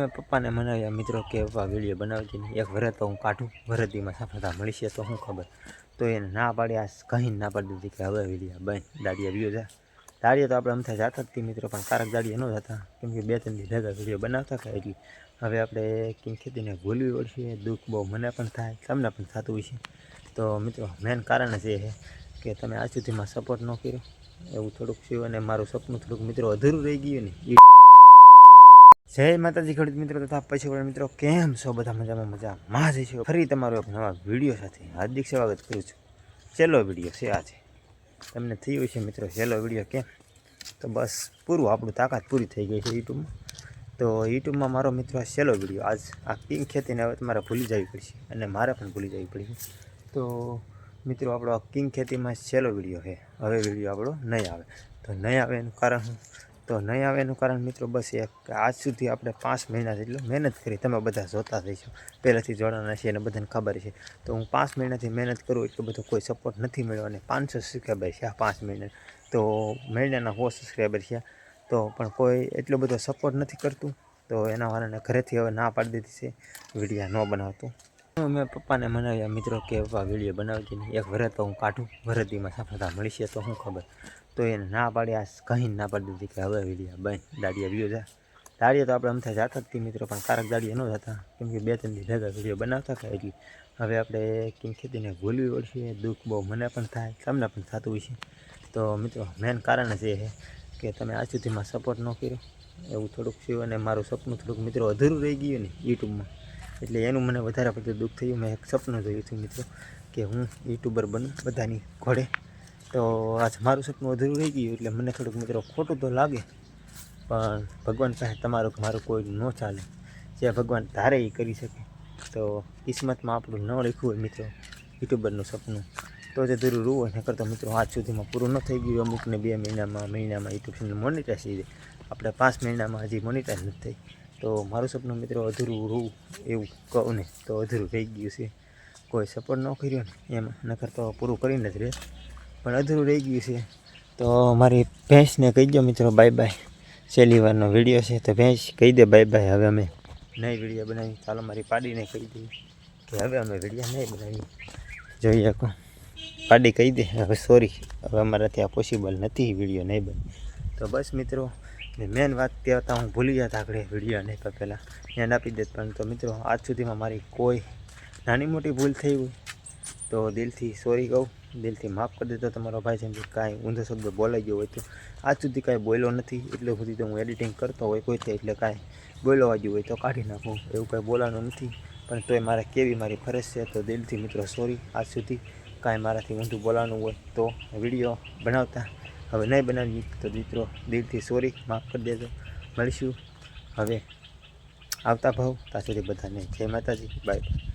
મેં પપ્પાને મનાવ્યા મિત્રો કે પપ્પા વીડિયો બનાવજે ને એક વરત તો હું કાઢું. વરદીમાં સફળતા મળશે તો શું ખબર. તો એને ના પાડી, આ કહીને ના પાડી દીધી કે હવે વીડિયો બન, દાડિયા વ્યૂ જા. દાડિયા તો આપણે અમથા જતા જ મિત્રો, પણ કારક દાડિયા ન જતા. કેમ કે બે ત્રણ ભેગા વીડિયો બનાવતા હતા એટલે હવે આપણે કેમ ખેતીને ભૂલવી પડશે, દુઃખ બહુ મને પણ થાય, તમને પણ થતું હોય છે તો મિત્રો મેન કારણ જ એ છે કે તમે આજ સુધીમાં સપોર્ટ ન કર્યો. એવું થોડુંક થયું અને મારું સપનું થોડુંક મિત્રો અધૂરું રહી ગયું ને એ જય માતાજી ખેડૂત મિત્રો તથા પશુપાલન મિત્રો, કેમ છો? બધા મજામાં મજા માં જઈશું ફરી તમારો એક નવા વીડિયો સાથે હાર્દિક સ્વાગત કરું છું. છેલ્લો વીડિયો છે આજે. તમને થયું છે મિત્રો છેલ્લો વીડિયો કેમ? તો બસ પૂરું, આપણું તાકાત પૂરી થઈ ગઈ છે યુટ્યુબમાં. તો યુટ્યુબમાં મારો મિત્રો છેલ્લો વીડિયો, આજ આ કિંગ ખેતીને હવે તમારે ભૂલી જવી પડશે અને મારે પણ ભૂલી જવી પડશે. તો મિત્રો, આપણો આ કિંગ ખેતીમાં છેલ્લો વીડિયો છે. હવે વીડિયો આપણો નહીં આવે. તો નહીં આવે એનું કારણ તો નહીં આવે એનું કારણ મિત્રો બસ એક કે આજ સુધી આપણે પાંચ મહિના જેટલું મહેનત કરી, તમે બધા જોતા થઈ છો પહેલાંથી જોડાના છે અને બધાને ખબર છે. તો હું પાંચ મહિનાથી મહેનત કરું એટલો બધો કોઈ સપોર્ટ નથી મળ્યો અને પાંચસો સબસ્ક્રાઈબર છે આ પાંચ મહિના તો મહિનાના સો સબસ્ક્રાઈબર છે તો પણ કોઈ એટલો બધો સપોર્ટ નથી કરતું, તો એના કારણે ઘરેથી હવે ના પાડી દીધી છે. વિડીયા ન બનાવતું. મેં પપ્પાને મનાવ્યા, મિત્રો કે પપ્પા વીડિયો બનાવજે એક વરત તો હું કાઢું. વરદીમાં સફળતા મળી છે તો શું ખબર? તો એને ના પાડી, આ કહીને ના પાડી દીધી કે હવે વિડીયા બન દાડિયા વીડિયો જા દાડિયા તો આપણે અમથા જતા જ મિત્રો, પણ કારક દાડિયા ન જતા. કેમ કે બે ત્રણ દી ભેગા વીડિયો બનાવતા હતા, એટલે હવે આપણે કેમ ખેતીને ભૂલવી પડશે, દુઃખ બહુ મને પણ થાય તમને પણ થતું હોય છે તો મિત્રો મેન કારણ જ એ છે કે તમે આજ સુધીમાં સપોર્ટ ન કર્યો. એવું થોડુંક થયું અને મારું સપનું થોડુંક મિત્રો અધૂરું રહી ગયું ને યુટ્યુબમાં. એટલે એનું મને વધારે પડતું દુઃખ થયું, મેં એક સપનું જોયું હતું મિત્રો, કે હું યુટ્યુબર બનું બધાની ઘોડે તો આજ મારું સપનું અધૂરું રહી ગયું એટલે મને થોડુંક મિત્રો ખોટું તો લાગે, પણ ભગવાન પાસે તમારું મારું કોઈ ન ચાલે. જે ભગવાન ધારે એ કરી શકે. તો કિસ્મતમાં આપણું ન લખ્યું હોય મિત્રો, યુટ્યુબરનું સપનું. તો જ અધૂરું હોય, નકર તો મિત્રો આજ સુધીમાં પૂરું ન થઈ ગયું, અમુકને બે મહિનામાં મહિનામાં યુટ્યુબ ચેનલ મોનિટાઈઝ થઈ જાય. આપણે પાંચ મહિનામાં હજી મોનિટાઈઝ નથી થઈ. તો મારું સપનું મિત્રો અધૂરું રૂ એવું કહું ને, તો અધૂરું રહી ગયું છે. કોઈ સપોર્ટ ન કર્યો ને, એમાં. નકર તો પૂરું કરીને જ રહે. પણ અધૂરું રહી ગયું છે. તો મારી ભેંસને કહી દો મિત્રો બાય બાય છેલ્લી વારનો વીડિયો છે, તો ભેંસ કહી દે બાય બાય હવે અમે નહીં વીડિયો બનાવી. ચાલો મારી પાડીને કહી દઈએ કે હવે અમે વીડિયો નહીં બનાવી. જોઈએ કો પાડી કહી દે. હવે સોરી હવે અમારાથી આ પોસિબલ નથી વીડિયો નહીં બને. તો બસ મિત્રો મેન વાત કહેતા હું ભૂલી જતા આગળ વીડિયો નહીં પણ પહેલાં. ધ્યાન આપી દેત પણ તો મિત્રો, આજ સુધીમાં મારી કોઈ નાની મોટી ભૂલ થઈ હોય તો દિલથી સોરી કહું. દિલથી માફ કરી દેતો તમારો ભાઈ જેમ કે કાંઈ ઊંધો શબ્દ બોલાઈ ગયો હોય તો. આજ સુધી કાંઈ બોલ્યો નથી, એટલે સુધી તો હું એડિટિંગ કરતો હોય કોઈ તે એટલે કાંઈ બોલવા ગયું હોય તો કાઢી નાખું. એવું કાંઈ બોલાવાનું નથી, પણ તોય મારે કેવી મારી ફરજ છે તો દિલથી મિત્રો સોરી આજ સુધી કાંઈ મારાથી ઊંધું બોલાવાનું હોય તો વીડિયો બનાવતા. હવે નહીં બનાવી તો મિત્રો, દિલથી સોરી માફ કરી દેજો. મળીશું. હવે આવતા ભાવ, ત્યાં સુધી બધાને જય માતાજી બાય